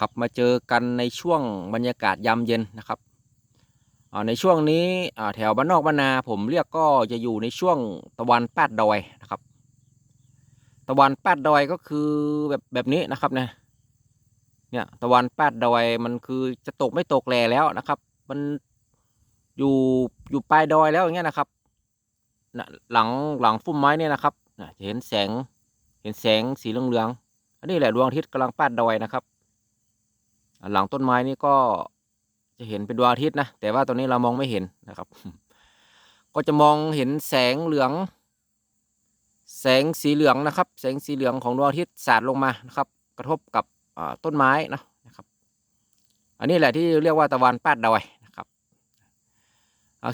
ครับมาเจอกันในช่วงบรรยากาศยามเย็นนะครับในช่วงนี้แถวบ้านนอกบ้านนาผมเรียกก็จะอยู่ในช่วงตะวันแปดดอยนะครับ ตะวันแปดดอยก็คือแบบแบบนี้นะครับเนี่ยเนี่ยตะวันแปดดอยมันคือจะตกไม่ตกแลแล้วนะครับ มันอยู่อยู่ปลายดอยแล้วอย่างเงี้ยนะครับนะหลังหลังพุ่มไม้เนี่ยนะครับนะจะเห็นแสงเห็นแสงสีเหลืองๆอันนี้แหละดวงอาทิตย์กำลังแปดดอยนะครับ หลังต้นไม้นี่ก็จะเห็นเป็นดวงอาทิตย์นะแต่ว่าตอนนี้เรามองไม่เห็นนะครับ ก็จะมองเห็นแสงเหลือง แสงสีเหลืองนะครับ แสงสีเหลืองของดวงอาทิตย์สาดลงมานะครับ กระทบกับต้นไม้นะนะครับ อันนี้แหละที่เรียกว่าตะวันแปดดอยนะครับ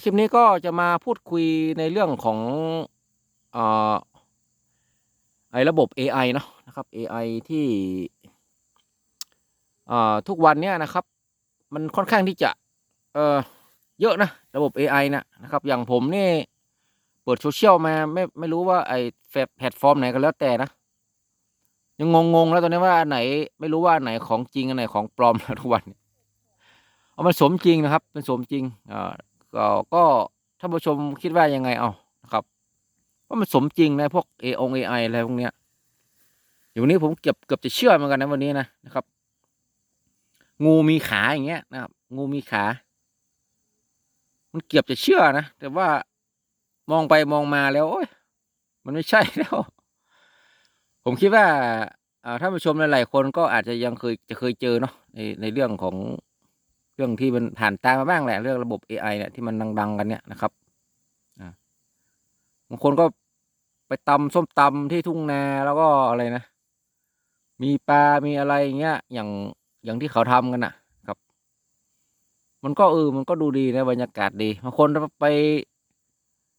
คลิปนี้ก็จะมาพูดคุยในเรื่องของอไอ้ระบบ AI เนาะนะครับ AI ที่ ทุกวันเนี้ยนะครับ มันค่อนข้างที่จะเออเยอะนะระบบ AI นะนะครับ อย่างผมนี่เปิดโซเชียลมาไม่ไม่รู้ว่าไอ้แพลตฟอร์มไหนก็แล้วแต่นะ ยังงงๆแล้วตอนนี้ว่าอันไหน ไม่รู้ว่าอันไหนของจริงอันไหนของปลอมแล้วทุกวันนี้เอามันสมจริงนะครับเป็นสมจริงอ่าก็ก็ท่านผู้ชมคิดว่ายังไงเอานะครับว่ามันสมจริงนะพวกเอองเอไออะไรพวกเนี้ยอยู่วันนี้ผมเกือบเกือบจะเชื่อเหมือนกันนะวันนี้นะนะครับ งูมีขาอย่างเงี้ยนะครับ งูมีขา มันเกือบจะเชื่อนะแต่ว่ามองไปมองมาแล้วโอ้ยมันไม่ใช่แล้ว ผมคิดว่าอ่าท่านผู้ชมหลายๆคนก็อาจจะยังเคยจะเคยเจอเนาะในในเรื่องของเรื่องที่มันผ่านตามาบ้างแหละ เรื่องระบบ AI เนี่ยที่มันดัง ๆ กันเนี่ยนะครับบางคนก็ไปตำส้มตำที่ทุ่งนาแล้วก็อะไรนะ มีปลา มีอะไรอย่างเงี้ย อย่าง อย่างที่เขาทำกันน่ะ ครับ มันก็เออมันก็ดูดีนะบรรยากาศดีบางคนไป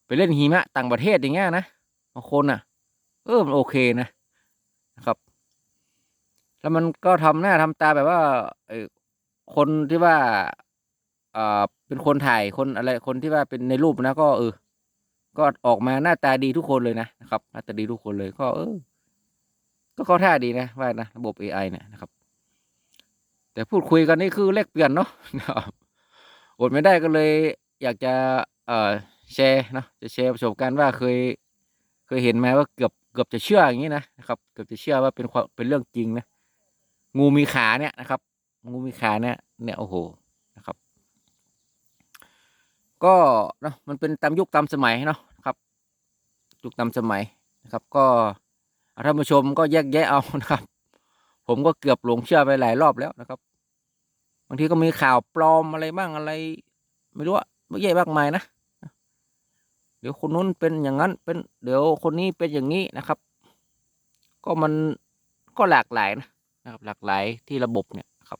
ไปเล่นหิมะต่างประเทศอย่างเงี้ยนะบางคนอะ เออมันโอเคนะนะครับ แล้วมันก็ทำหน้าทำตาแบบว่าอคนที่ว่าอ่อเป็นคนถ่ายคนอะไรคนที่ว่าเป็นในรูปนะ ก็เออก็ออกมาหน้าตาดีทุกคนเลยนะนะครับหน้าตาดีทุกคนเลยก็เออ ก็เข้าท่าดีนะว่านะระบบ AI เนี่ยนะครับ แต่พูดคุยกันนี่คือเลขเปลี่ยนเนาะอดไม่ได้ก็เลยอยากจะเอ่อแชร์เนาะจะแชร์ประสบการณ์ว่าเคย เคยเห็นไหมว่าเกือบเกือบจะเชื่ออย่างนี้นะนะครับเกือบจะเชื่อว่าเป็นความเป็นเรื่องจริงนะงูมีขาเนี่ยนะครับ งูมีขาเนี่ยเนี่ยโอ้โหนะครับ ก็เนาะมันเป็นตามยุคตามสมัยเนาะครับยุคตามสมัยนะครับ ก็ท่านผู้ชมก็แยกแยะเอานะครับ ผมก็เกือบหลงเชื่อไปหลายรอบแล้วนะครับ บางทีก็มีข่าวปลอมอะไรบ้างอะไร ไม่รู้อะไม่แย่มากมายนะเดี๋ยวคนนู้นเป็นอย่างนั้นเป็น เดี๋ยวคนนี้เป็นอย่างนี้นะครับ ก็มันก็หลากหลายนะนะครับ หลากหลายที่ระบบเนี่ยครับ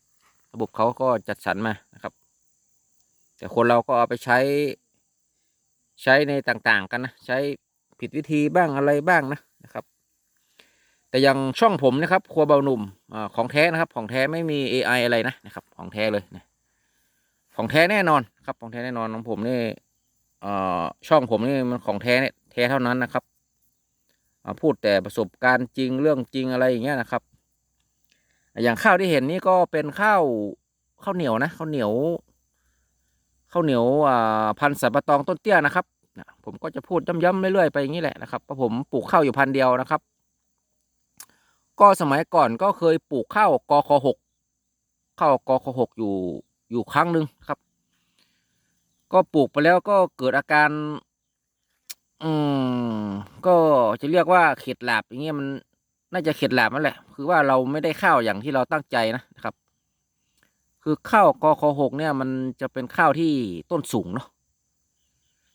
ระบบเขาก็จัดสรรมานะครับ แต่คนเราก็เอาไปใช้ใช้ในต่างๆกันนะ ใช้ผิดวิธีบ้างอะไรบ้างนะนะครับ แต่อย่างช่องผมนะครับ ครัวเบาหนุ่มอของแท้นะครับ ของแท้ไม่มี AI อะไรนะนะครับ ของแท้เลยนะของแท้แน่นอนครับ ของแท้แน่นอนของผมนี่เอ่อช่องผมนี่มันของแท้เนี่ยแท้เท่านั้นนะครับพูดแต่ประสบการณ์จริงเรื่องจริงอะไรอย่างเงี้ยนะครับ อย่างข้าวที่เห็นนี่ก็เป็นข้าวข้าวเหนียวนะข้าวเหนียวข้าวเหนียวอ่าพันธุ์สับปะตองต้นเตี้ยนะครับผมก็จะพูดย้ำๆเรื่อยๆไปอย่างนี้แหละนะครับเพราะผมปลูกข้าวอยู่พันเดียวนะครับ ก็สมัยก่อนก็เคยปลูกข้าวกอคหกข้าวกอคหกอยู่อยู่ครั้งหนึ่งครับ ก็ปลูกไปแล้วก็เกิดอาการ อืมก็จะเรียกว่าเข็ดหลาบอย่างเงี้ยมันน่าจะเข็ดหลาบนั่นแหละ คือว่าเราไม่ได้ข้าวอย่างที่เราตั้งใจนะครับ คือข้าวกอคหกเนี่ย มันจะเป็นข้าวที่ต้นสูงเนาะ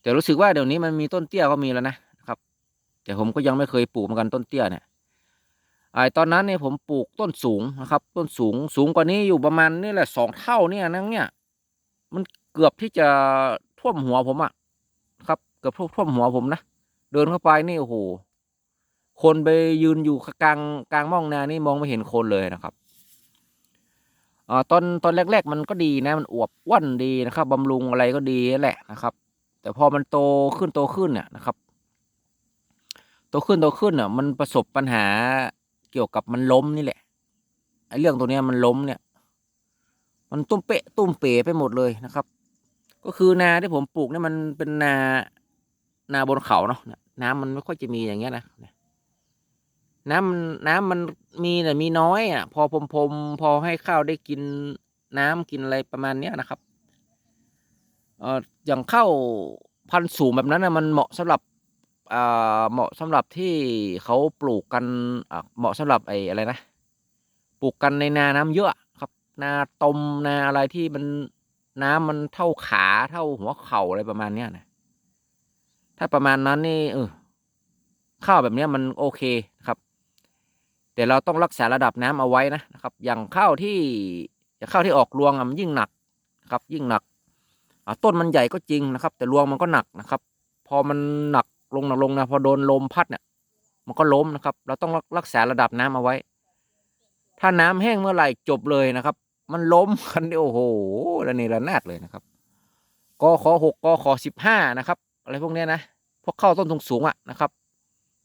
แต่รู้สึกว่าเดี๋ยวนี้มันมีต้นเตี้ยก็มีแล้วนะครับ แต่ผมก็ยังไม่เคยปลูกเหมือนกันต้นเตี้ยเนี่ย ไอตอนนั้นเนี่ยผมปลูกต้นสูงนะครับ ต้นสูงสูงกว่านี้อยู่ประมาณนี่แหละสองเท่าเนี่ยนั่งเนี่ย มันเกือบที่จะท่วมหัวผมอะครับเกือบท่วมหัวผมนะเดินเข้าไปนี่โอ้โหคนไปยืนอยู่กลางกลางม่องนานี่มองไม่เห็นคนเลยนะครับอ่าตอนตอนแรก ๆ มันก็ดีนะ มันอวบอ้วนดีนะครับบำรุงอะไรก็ดีแหละนะครับ แต่พอมันโตขึ้นโตขึ้นเนี่ยนะครับ โตขึ้นโตขึ้นอะมันประสบปัญหา เกี่ยวกับมันล้มนี่แหละไอ้เรื่องตัวเนี้ยมันล้มเนี่ย มันตุ้มเปะตุ้มเป๋ไปหมดเลยนะครับ ก็คือนาที่ผมปลูกเนี่ยมันเป็นนานาบนเขาเนาะน้ำมันไม่ค่อยจะมีอย่างเงี้ยนะน้ำมันน้ำมันมีแต่มีน้อยอะ พอพรมพรมพอให้ข้าวได้กินน้ำกินอะไรประมาณเนี้ยนะครับเอ่ออย่างข้าวพันธุ์สูงแบบนั้นนะมันเหมาะสำหรับ เหมาะสำหรับที่เขาปลูกกันเหมาะสำหรับไอ้อะไรนะ ปลูกกันในนาน้ำเยอะครับ นาตมนาอะไรที่มันน้ำมันเท่าขาเท่าหัวเข่าอะไรประมาณเนี้ยนะถ้าประมาณนั้นนี่เออข้าวแบบเนี้ยมันโอเคครับ แต่เราต้องรักษาระดับน้ำเอาไว้นะนะครับ อย่างข้าวที่อย่างข้าวที่ออกรวงอะมันยิ่งหนักครับ ยิ่งหนักต้นมันใหญ่ก็จริงนะครับ แต่รวงมันก็หนักนะครับ พอมันหนัก ลงนักลงนะพอโดนลมพัดเนี่ยมันก็ล้มนะครับ เราต้องรักษาระดับน้ำเอาไว้ ถ้าน้ำแห้งเมื่อไหร่จบเลยนะครับ มันล้มกันโอ้โหระเนระนาดเลยนะครับกขอหกกขอสิบห้านะครับ อะไรพวกเนี้ยนะพวกเข้าต้นทุงสูงอะนะครับ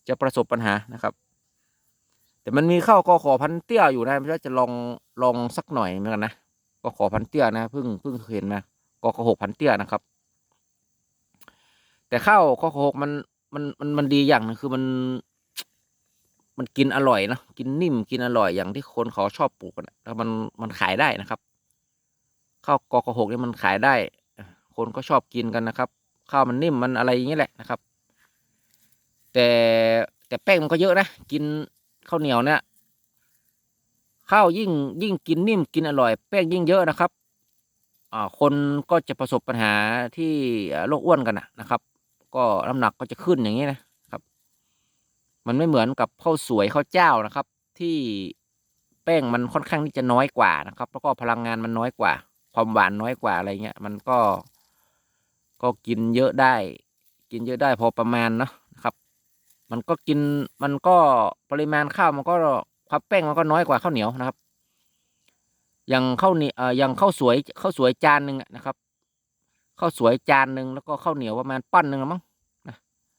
จะประสบปัญหานะครับ แต่มันมีเข้ากขอพันเตี้ยอยู่นะไม่ว่าจะลองลองสักหน่อยเหมือนกันนะกขอพันเตี้ยนะเพิ่งเพิ่งเห็นมากขหกพันเตี้ยนะครับ แต่ข้าวกขหกมัน มันมันมันดีอย่างนึงคือมัน มันกินอร่อยนะกินนิ่มกินอร่อยอย่างที่คนเขาชอบปลูกกันแล้วมันมันขายได้นะครับข้าวกขหกนี่มันขายได้ คนก็ชอบกินกันนะครับ ข้าวมันนิ่มมันอะไรอย่างเงี้ยแหละนะครับ แต่แต่แป้งมันก็เยอะนะกินข้าวเหนียวเนี่ยข้าวยิ่งยิ่งกินนิ่มกินอร่อย แป้งยิ่งเยอะนะครับอ่าคนก็จะประสบปัญหาที่โรคอ้วนกันนะครับ ก็น้ำหนักก็จะขึ้นอย่างนี้นะครับ มันไม่เหมือนกับข้าวสวยข้าวเจ้านะครับ ที่แป้งมันค่อนข้างที่จะน้อยกว่านะครับ แล้วก็พลังงานมันน้อยกว่า ความหวานน้อยกว่าอะไรเงี้ย มันก็ก็กินเยอะได้ กินเยอะได้พอประมาณเนาะนะครับ มันก็กินมันก็ปริมาณข้าวมันก็ความแป้งมันก็น้อยกว่าข้าวเหนียวนะครับ อย่างข้าวเหนียวเอ่ออย่างข้าวสวยข้าวสวยจานหนึ่งนะครับ ข้าวสวยจานหนึ่งแล้วก็ข้าวเหนียวประมาณปั้นหนึ่งอะมั้งนะ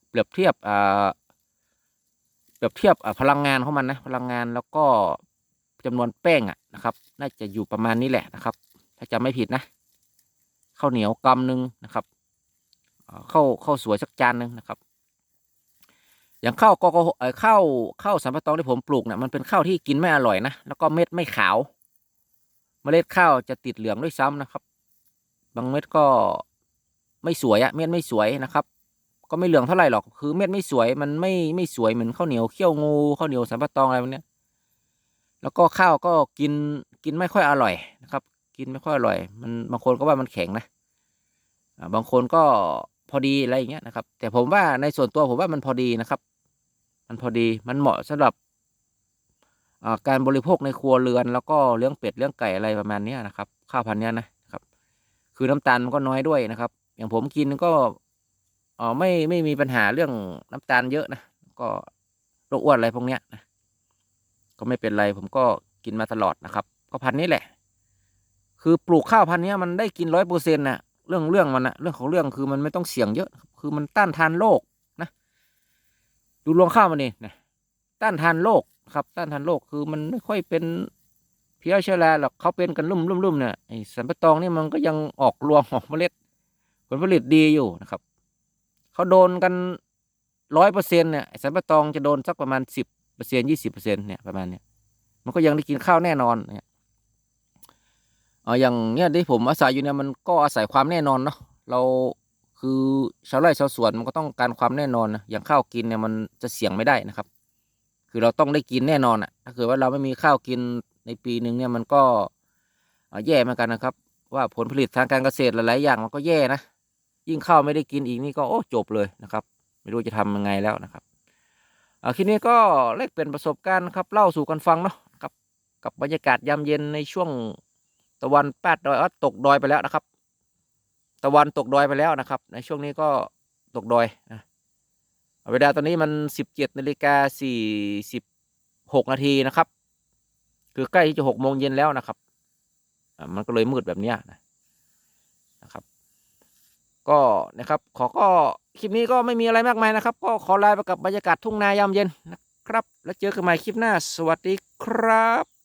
เปรียบเทียบเอ่อเปรียบเทียบพลังงานของมันนะพลังงานแล้วก็จำนวนแป้งอะนะครับ น่าจะอยู่ประมาณนี้แหละนะครับ ถ้าจำไม่ผิดนะข้าวเหนียวกำหนึ่งนะครับข้าวข้าวสวยสักจานหนึ่งนะครับ อย่างข้าวกกเอ่อข้าวข้าวสัมปะตองที่ผมปลูกเนี่ยมันเป็นข้าวที่กินไม่อร่อยนะแล้วก็เม็ดไม่ขาว เมล็ดข้าวจะติดเหลืองด้วยซ้ำนะครับ บางเม็ดก็ไม่สวยอะเม็ดไม่สวยนะครับ ก็ไม่เหลืองเท่าไหร่หรอกคือเม็ดไม่สวยมันไม่ไม่สวยเหมือนข้าวเหนียวเขี้ยวงูข้าวเหนียวสัมปะตองอะไรพวกนี้แล้วก็ข้าวก็กินกินไม่ค่อยอร่อยนะครับ กินไม่ค่อยอร่อย มันบางคนก็ว่ามันแข็งนะบางคนก็พอดีอะไรอย่างเงี้ยนะครับ แต่ผมว่าในส่วนตัวผมว่ามันพอดีนะครับ มันพอดีมันเหมาะสำหรับการบริโภคในครัวเรือน แล้วก็เลี้ยงเป็ดเลี้ยงไก่อะไรประมาณนี้นะครับ ข้าวพันธุ์นี้นะ คือน้ำตาลมันก็น้อยด้วยนะครับ อย่างผมกินก็อ๋อไม่ไม่มีปัญหาเรื่องน้ำตาลเยอะนะก็โรคอ้วนอะไรพวกเนี้ยนะก็ไม่เป็นไรผมก็กินมาตลอดนะครับ ก็พันนี้แหละ คือปลูกข้าวพันนี้มันได้กินร้อยเปอร์เซ็นต์นะเรื่องเรื่องมันนะเรื่องของเรื่องคือมันไม่ต้องเสี่ยงเยอะ คือมันต้านทานโรคนะ ดูรวงข้าวมันนี่นะต้านทานโรคครับ ต้านทานโรคคือมันไม่ค่อยเป็น เพี้ยเชื้อราหรอกเขาเป็นกันลุ่มลุ่มลุ่มเนี่ยไอ้สันปะตองนี่มันก็ยังออกรวงออกเมล็ด ผลผลิตดีอยู่นะครับเขาโดนกันร้อยเปอร์เซ็นต์เนี่ยสันปะตองจะโดนสักประมาณสิบเปอร์เซ็นต์ยี่สิบเปอร์เซ็นต์เนี่ยประมาณเนี้ยมันก็ยังได้กินข้าวแน่นอนเนี่ยเอออย่างเนี้ยที่ผมอาศัยอยู่เนี่ยมันก็อาศัยความแน่นอนเนาะเราคือชาวไร่ชาวสวนมันก็ต้องการความแน่นอนนะอย่างข้าวกินเนี่ยมันจะเสี่ยงไม่ได้นะครับ คือเราต้องได้กินแน่นอนอะถ้าเกิดว่าเราไม่มีข้าวกิน ในปีหนึ่งเนี่ยมันก็แย่เหมือนกันนะครับ ว่าผลผลิตทางการเกษตรหลาย ๆ อย่างมันก็แย่นะ ยิ่งข้าวไม่ได้กินอีกนี่ก็โอ้จบเลยนะครับ ไม่รู้จะทำยังไงแล้วนะครับคลิปนี้ก็เล็กเป็นประสบการณ์ครับเล่าสู่กันฟังเนาะครับกับบรรยากาศยามเย็นในช่วงตะวันแปดดอยตกดอยไปแล้วนะครับ ตะวันตกดอยไปแล้วนะครับ ในช่วงนี้ก็ตกดอยนะเวลาตอนนี้มันสิบเจ็ดนาฬิกาสี่สิบหกนาทีนะครับ คือใกล้ที่จะหกโมงเย็นแล้วนะครับอ่ามันก็เลยมืดแบบเนี้ยนะนะครับ ก็นะครับ ขอก็คลิปนี้ก็ไม่มีอะไรมากมายนะครับ ก็ขอลาไปกับบรรยากาศทุ่งนายามเย็นนะครับ แล้วเจอกันใหม่คลิปหน้า สวัสดีครับ